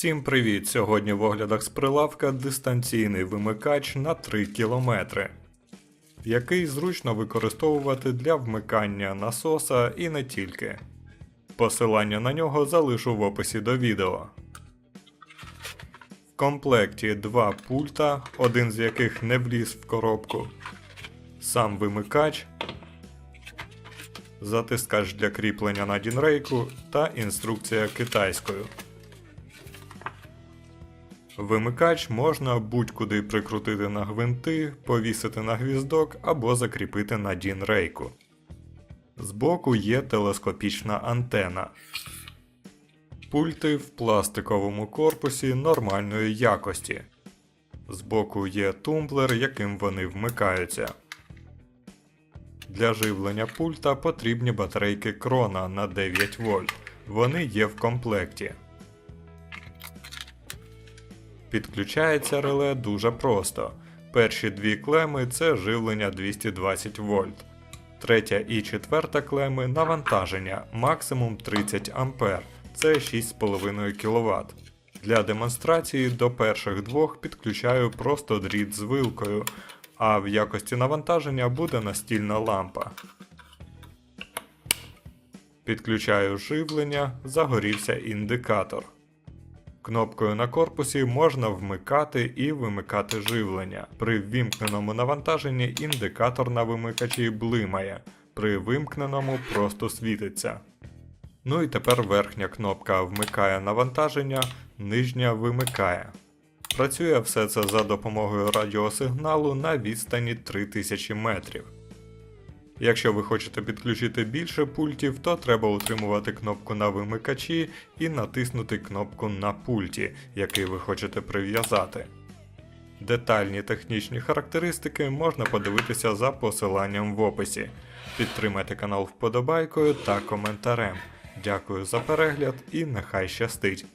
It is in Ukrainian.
Всім привіт! Сьогодні в оглядах з прилавка дистанційний вимикач на 3 км, який зручно використовувати для вмикання насоса і не тільки. Посилання на нього залишу в описі до відео. В комплекті два пульта, один з яких не вліз в коробку, сам вимикач, затискач для кріплення на дінрейку та інструкція китайською. Вимикач можна будь-куди прикрутити на гвинти, повісити на гвіздок або закріпити на дін-рейку. Збоку є телескопічна антена. Пульти в пластиковому корпусі нормальної якості. Збоку є тумблер, яким вони вмикаються. Для живлення пульта потрібні батарейки крона на 9 вольт. Вони є в комплекті. Підключається реле дуже просто. Перші дві клеми це живлення 220 вольт. Третя і четверта клеми навантаження максимум 30 А, це 6,5 кВт. Для демонстрації до перших двох підключаю просто дріт з вилкою, а в якості навантаження буде настільна лампа. Підключаю живлення, загорівся індикатор. Кнопкою на корпусі можна вмикати і вимикати живлення. При ввімкненому навантаженні індикатор на вимикачі блимає, при вимкненому просто світиться. Ну і тепер верхня кнопка вмикає навантаження, нижня вимикає. Працює все це за допомогою радіосигналу на відстані 3000 метрів. Якщо ви хочете підключити більше пультів, то треба утримувати кнопку на вимикачі і натиснути кнопку на пульті, який ви хочете прив'язати. Детальні технічні характеристики можна подивитися за посиланням в описі. Підтримайте канал вподобайкою та коментарем. Дякую за перегляд і нехай щастить!